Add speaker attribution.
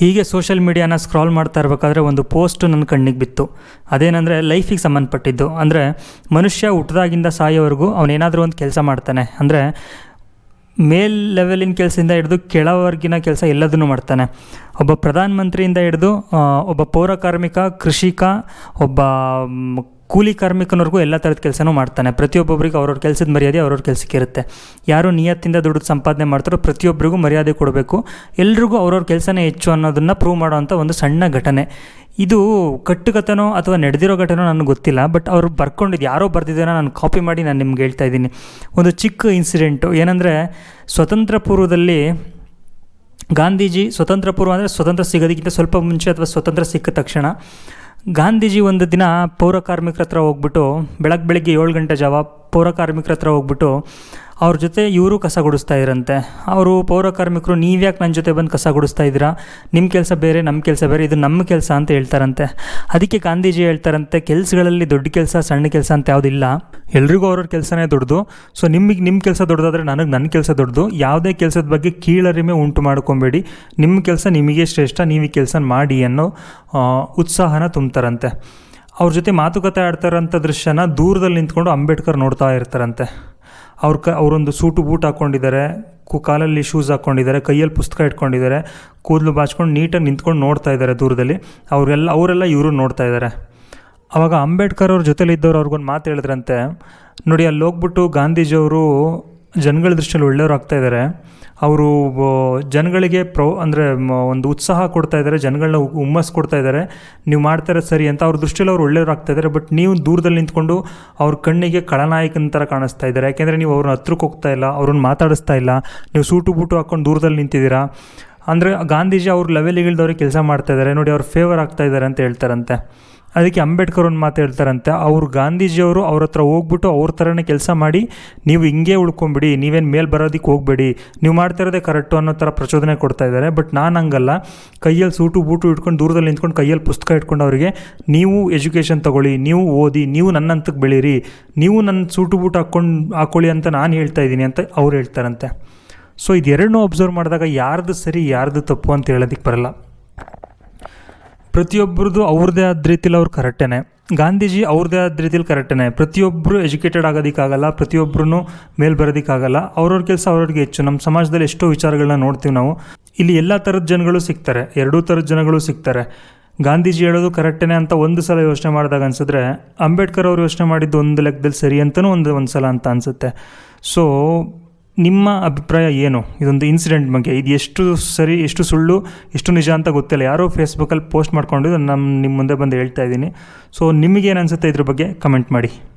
Speaker 1: ಹೀಗೆ social ಮೀಡಿಯಾನ scroll ಮಾಡ್ತಾ ಇರಬೇಕಾದ್ರೆ ಒಂದು ಪೋಸ್ಟ್ ನನ್ನ ಕಣ್ಣಿಗೆ ಬಿತ್ತು. ಅದೇನಂದರೆ ಲೈಫಿಗೆ ಸಂಬಂಧಪಟ್ಟಿದ್ದು. ಅಂದರೆ ಮನುಷ್ಯ ಹುಟ್ಟದಾಗಿಂದ ಸಾಯೋವರೆಗೂ ಅವನೇನಾದರೂ ಒಂದು ಕೆಲಸ ಮಾಡ್ತಾನೆ. ಅಂದರೆ ಮೇಲ್ ಲೆವೆಲಿನ ಕೆಲಸದಿಂದ ಹಿಡಿದು ಕೆಳವರ್ಗಿನ ಕೆಲಸ ಎಲ್ಲದನ್ನು ಮಾಡ್ತಾನೆ. ಒಬ್ಬ ಪ್ರಧಾನ ಮಂತ್ರಿಯಿಂದ ಹಿಡಿದು ಒಬ್ಬ ಪೌರ ಕಾರ್ಮಿಕ, ಕೃಷಿಕ, ಒಬ್ಬ ಕೂಲಿ ಕಾರ್ಮಿಕನವ್ರಿಗೂ ಎಲ್ಲ ಥರದ ಕೆಲಸನೂ ಮಾಡ್ತಾನೆ. ಪ್ರತಿಯೊಬ್ಬೊಬ್ಬರಿಗೂ ಅವ್ರವ್ರ ಕೆಲಸದ ಮರ್ಯಾದೆ ಅವ್ರವ್ರ ಕೆಲಸಕ್ಕೆ ಇರುತ್ತೆ. ಯಾರು ನಿಯತ್ತಿಂದ ದುಡ್ಡು ಸಂಪಾದನೆ ಮಾಡ್ತಾರೋ ಪ್ರತಿಯೊಬ್ಬರಿಗೂ ಮರ್ಯಾದೆ ಕೊಡಬೇಕು. ಎಲ್ರಿಗೂ ಅವ್ರವ್ರ ಕೆಲಸನೇ ಹೆಚ್ಚು ಅನ್ನೋದನ್ನು ಪ್ರೂವ್ ಮಾಡೋವಂಥ ಒಂದು ಸಣ್ಣ ಘಟನೆ. ಇದು ಕಟ್ಟುಕಥನೋ ಅಥವಾ ನಡೆದಿರೋ ಘಟನೋ ನನಗೆ ಗೊತ್ತಿಲ್ಲ ಬಟ್ ಅವರು ಬರ್ಕೊಂಡಿದ್ದು, ಯಾರೋ ಬರ್ದಿದ್ದಾರೋ ನಾನು ಕಾಪಿ ಮಾಡಿ ನಾನು ನಿಮ್ಗೆ ಹೇಳ್ತಾ ಇದ್ದೀನಿ. ಒಂದು ಚಿಕ್ಕ ಇನ್ಸಿಡೆಂಟು ಏನಂದರೆ ಸ್ವತಂತ್ರ ಪೂರ್ವದಲ್ಲಿ ಗಾಂಧೀಜಿ ಸ್ವತಂತ್ರ ಪೂರ್ವ ಅಂದರೆ ಸ್ವತಂತ್ರ ಸಿಗೋದಕ್ಕಿಂತ ಸ್ವಲ್ಪ ಮುಂಚೆ ಅಥವಾ ಸ್ವತಂತ್ರ ಸಿಕ್ಕ ತಕ್ಷಣ ಗಾಂಧೀಜಿ ಒಂದು ದಿನ ಪೌರ ಕಾರ್ಮಿಕರ ಹತ್ರ ಹೋಗ್ಬಿಟ್ಟು ಬೆಳಗ್ಗೆ ಬೆಳಿಗ್ಗೆ ಏಳು ಗಂಟೆ ಜಾವ ಪೌರ ಕಾರ್ಮಿಕರ ಹತ್ರ ಹೋಗ್ಬಿಟ್ಟು ಅವ್ರ ಜೊತೆ ಇವರು ಕಸ ಗುಡಿಸ್ತಾ ಇರಂತೆ ಅವರು ಪೌರಕಾರ್ಮಿಕರು ನೀವ್ಯಾಕೆ ನನ್ನ ಜೊತೆ ಬಂದು ಕಸ ಗುಡಿಸ್ತಾ ಇದ್ದೀರಾ? ನಿಮ್ಮ ಕೆಲಸ ಬೇರೆ ನಮ್ಮ ಕೆಲಸ ಬೇರೆ, ಇದು ನಮ್ಮ ಕೆಲಸ ಅಂತ ಹೇಳ್ತಾರಂತೆ. ಅದಕ್ಕೆ ಗಾಂಧೀಜಿ ಹೇಳ್ತಾರಂತೆ, ಕೆಲಸಗಳಲ್ಲಿ ದೊಡ್ಡ ಕೆಲಸ, ಸಣ್ಣ ಕೆಲಸ ಅಂತ ಯಾವುದಿಲ್ಲ. ಎಲ್ರಿಗೂ ಅವ್ರವ್ರ ಕೆಲಸನೇ ದೊಡ್ಡದು. ಸೊ ನಿಮಗೆ ನಿಮ್ಮ ಕೆಲಸ ದೊಡ್ಡದಾದರೆ ನನಗೆ ನನ್ನ ಕೆಲಸ ದೊಡ್ಡದು. ಯಾವುದೇ ಕೆಲಸದ ಬಗ್ಗೆ ಕೀಳರಿಮೆ ಉಂಟು ಮಾಡ್ಕೊಬೇಡಿ. ನಿಮ್ಮ ಕೆಲಸ ನಿಮಗೆ ಶ್ರೇಷ್ಠ, ನೀವು ಕೆಲಸ ಮಾಡಿ ಅನ್ನೋ ಉತ್ಸಾಹನ ತುಂಬ್ತಾರಂತೆ. ಅವ್ರ ಜೊತೆ ಮಾತುಕತೆ ಆಡ್ತಾರಂಥ ದೃಶ್ಯನ ದೂರದಲ್ಲಿ ನಿಂತ್ಕೊಂಡು ಅಂಬೇಡ್ಕರ್ ನೋಡ್ತಾ ಇರ್ತಾರಂತೆ. ಅವ್ರ ಕ, ಅವರೊಂದು ಸೂಟು ಬೂಟ್ ಹಾಕ್ಕೊಂಡಿದ್ದಾರೆ ಕು, ಕಾಲಲ್ಲಿ ಶೂಸ್ ಹಾಕ್ಕೊಂಡಿದ್ದಾರೆ ಕೈಯಲ್ಲಿ ಪುಸ್ತಕ ಇಟ್ಕೊಂಡಿದ್ದಾರೆ, ಕೂದಲು ಬಾಚ್ಕೊಂಡು ನೀಟಾಗಿ ನಿಂತ್ಕೊಂಡು ನೋಡ್ತಾ ಇದ್ದಾರೆ ದೂರದಲ್ಲಿ. ಅವರೆಲ್ಲ ಅವರೆಲ್ಲ ಇವರು ನೋಡ್ತಾ ಇದ್ದಾರೆ. ಅವಾಗ ಅಂಬೇಡ್ಕರ್ ಅವ್ರ ಜೊತೆಲಿ ಇದ್ದವ್ರು ಅವ್ರಿಗೊಂದು ಮಾತು ಹೇಳಿದ್ರಂತೆ, ನೋಡಿ, ಅಲ್ಲಿ ಹೋಗ್ಬಿಟ್ಟು ಗಾಂಧೀಜಿಯವರು ಜನಗಳ ದೃಷ್ಟಿಯಲ್ಲಿ ಒಳ್ಳೆಯವ್ರು ಆಗ್ತಾ ಇದ್ದಾರೆ ಅವರು ಜನಗಳಿಗೆ ಪ್ರೊ, ಅಂದರೆ ಒಂದು ಉತ್ಸಾಹ ಕೊಡ್ತಾ ಇದ್ದಾರೆ ಜನಗಳನ್ನ ಹುಮ್ಮಸ್ ಕೊಡ್ತಾ ಇದ್ದಾರೆ ನೀವು ಮಾಡ್ತಾರೆ ಸರಿ ಅಂತ ಅವ್ರ ದೃಷ್ಟಿಯಲ್ಲಿ ಅವ್ರು ಒಳ್ಳೆಯವ್ರು ಆಗ್ತಾ ಇದ್ದಾರೆ ಬಟ್ ನೀವು ದೂರದಲ್ಲಿ ನಿಂತ್ಕೊಂಡು ಅವ್ರ ಕಣ್ಣಿಗೆ ಖಳನಾಯಕನ ಥರ ಕಾಣಿಸ್ತಾ ಇದ್ದಾರೆ ಯಾಕೆಂದರೆ ನೀವು ಅವ್ರನ್ನ ಹತ್ರಕ್ಕೆ ಹೋಗ್ತಾ ಇಲ್ಲ, ಅವ್ರನ್ನ ಮಾತಾಡಿಸ್ತಾ ಇಲ್ಲ, ನೀವು ಸೂಟು ಬೂಟು ಹಾಕ್ಕೊಂಡು ದೂರದಲ್ಲಿ ನಿಂತಿದ್ದೀರಾ. ಅಂದರೆ ಗಾಂಧೀಜಿ ಅವ್ರ ಲೆವೆಲಿಗಿಲ್ದವ್ರಿಗೆ ಕೆಲಸ ಮಾಡ್ತಾ ಇದ್ದಾರೆ ನೋಡಿ ಅವ್ರು ಫೇವರ್ ಆಗ್ತಾ ಇದ್ದಾರೆ ಅಂತ ಹೇಳ್ತಾರಂತೆ. ಅದಕ್ಕೆ ಅಂಬೇಡ್ಕರ್ ಒಂದು ಮಾತು ಹೇಳ್ತಾರಂತೆ, ಅವ್ರು ಗಾಂಧೀಜಿಯವರು ಅವ್ರ ಹತ್ರ ಹೋಗ್ಬಿಟ್ಟು ಅವ್ರ ಥರನೇ ಕೆಲಸ ಮಾಡಿ, ನೀವು ಹಿಂಗೆ ಉಳ್ಕೊಂಬಿಡಿ, ನೀವೇನು ಮೇಲೆ ಬರೋದಕ್ಕೆ ಹೋಗಬೇಡಿ, ನೀವು ಮಾಡ್ತಾ ಇರೋದೇ ಕರೆಕ್ಟು ಅನ್ನೋ ಥರ ಪ್ರಚೋದನೆ ಕೊಡ್ತಾ ಇದ್ದಾರೆ. ಬಟ್ ನಾನು ಹಂಗಲ್ಲ. ಕೈಯಲ್ಲಿ ಸೂಟು ಬೂಟು ಇಟ್ಕೊಂಡು ದೂರದಲ್ಲಿ ನಿಂತ್ಕೊಂಡು ಕೈಯಲ್ಲಿ ಪುಸ್ತಕ ಇಟ್ಕೊಂಡು ಅವರಿಗೆ, ನೀವು ಎಜುಕೇಷನ್ ತೊಗೊಳ್ಳಿ, ನೀವು ಓದಿ, ನೀವು ನನ್ನಂತಕ್ಕೆ ಬೆಳೀರಿ, ನೀವು ನನ್ನ ಸೂಟು ಬೂಟು ಹಾಕ್ಕೊಂಡು ಹಾಕ್ಕೊಳ್ಳಿ ಅಂತ ನಾನು ಹೇಳ್ತಾ ಇದ್ದೀನಿ ಅಂತ ಅವ್ರು ಹೇಳ್ತಾರಂತೆ. ಸೊ ಇದೆರಡನ್ನೂ ಅಬ್ಸರ್ವ್ ಮಾಡಿದಾಗ ಯಾರ್ದು ಸರಿ, ಯಾರ್ದು ತಪ್ಪು ಅಂತ ಹೇಳೋದಕ್ಕೆ ಬರಲ್ಲ. ಪ್ರತಿಯೊಬ್ಬರದು ಅವ್ರದ್ದೇ ಆದ ರೀತಿಲಿ ಅವ್ರು ಕರೆಕ್ಟೇನೆ. ಗಾಂಧೀಜಿ ಅವ್ರದ್ದೇ ಆದ ರೀತಿಲಿ ಕರೆಕ್ಟೇನೆ. ಪ್ರತಿಯೊಬ್ಬರು ಎಜುಕೇಟೆಡ್ ಆಗೋದಕ್ಕಾಗಲ್ಲ ಪ್ರತಿಯೊಬ್ಬರೂ ಮೇಲೆ ಬರೋದಕ್ಕಾಗಲ್ಲ. ಅವ್ರವ್ರ ಕೆಲಸ ಅವ್ರವ್ರಿಗೆ ಹೆಚ್ಚು. ನಮ್ಮ ಸಮಾಜದಲ್ಲಿ ಎಷ್ಟೋ ವಿಚಾರಗಳನ್ನ ನೋಡ್ತೀವಿ ನಾವು. ಇಲ್ಲಿ ಎಲ್ಲ ಥರದ ಜನಗಳು ಸಿಗ್ತಾರೆ, ಎರಡೂ ಥರದ ಜನಗಳು ಸಿಗ್ತಾರೆ. ಗಾಂಧೀಜಿ ಹೇಳೋದು ಕರೆಕ್ಟೇನೆ ಅಂತ ಒಂದು ಸಲ ಯೋಚನೆ ಮಾಡಿದಾಗ ಅನಿಸಿದ್ರೆ, ಅಂಬೇಡ್ಕರ್ ಅವರು ಯೋಚನೆ ಮಾಡಿದ್ದು ಒಂದು ಲೆಕ್ಕದಲ್ಲಿ ಸರಿ ಅಂತಲೂ ಒಂದು ಒಂದು ಸಲ ಅಂತ ಅನಿಸುತ್ತೆ. ಸೊ ನಿಮ್ಮ ಅಭಿಪ್ರಾಯ ಏನು? ಇದೊಂದು ಇನ್ಸಿಡೆಂಟ್ ಬಗ್ಗೆ. ಇದು ಎಷ್ಟು ಸರಿ, ಎಷ್ಟು ಸುಳ್ಳು, ಎಷ್ಟು ನಿಜ ಅಂತ ಗೊತ್ತಿಲ್ಲ. ಯಾರೋ ಫೇಸ್ಬುಕ್ಕಲ್ಲಿ ಪೋಸ್ಟ್ ಮಾಡ್ಕೊಂಡಿದ್ದು ನಮ್ಮ ನಿಮ್ಮ ಮುಂದೆ ಬಂದು ಹೇಳ್ತಾ ಇದ್ದೀನಿ. ಸೊ ನಿಮಗೇನು ಅನಿಸುತ್ತೆ ಇದ್ರ ಬಗ್ಗೆ ಕಮೆಂಟ್ ಮಾಡಿ.